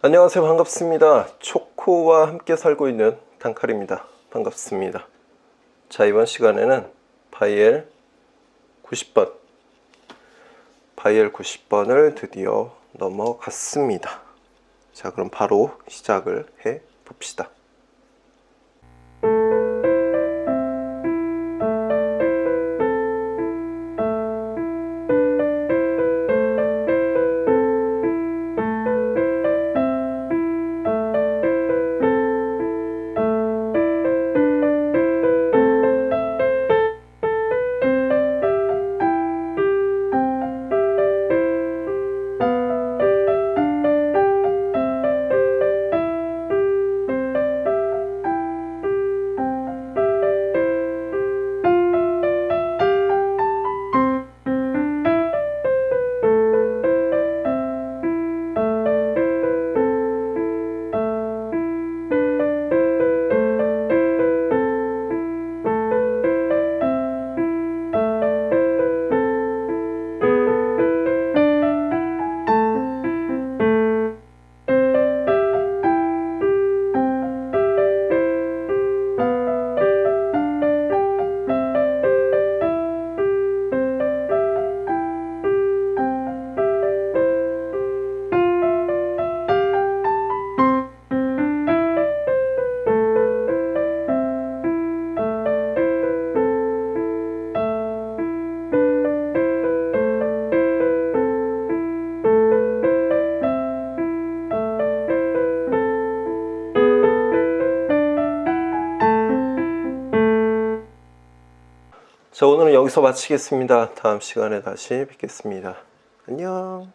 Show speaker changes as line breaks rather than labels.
안녕하세요. 반갑습니다. 초코와 함께 살고 있는 단칼입니다. 반갑습니다. 자 이번 시간에는 바이엘 90번. 바이엘 90번을 드디어 넘어갔습니다. 자 그럼 바로 시작을 해 봅시다 자 오늘은 여기서 마치겠습니다. 다음 시간에 다시 뵙겠습니다. 안녕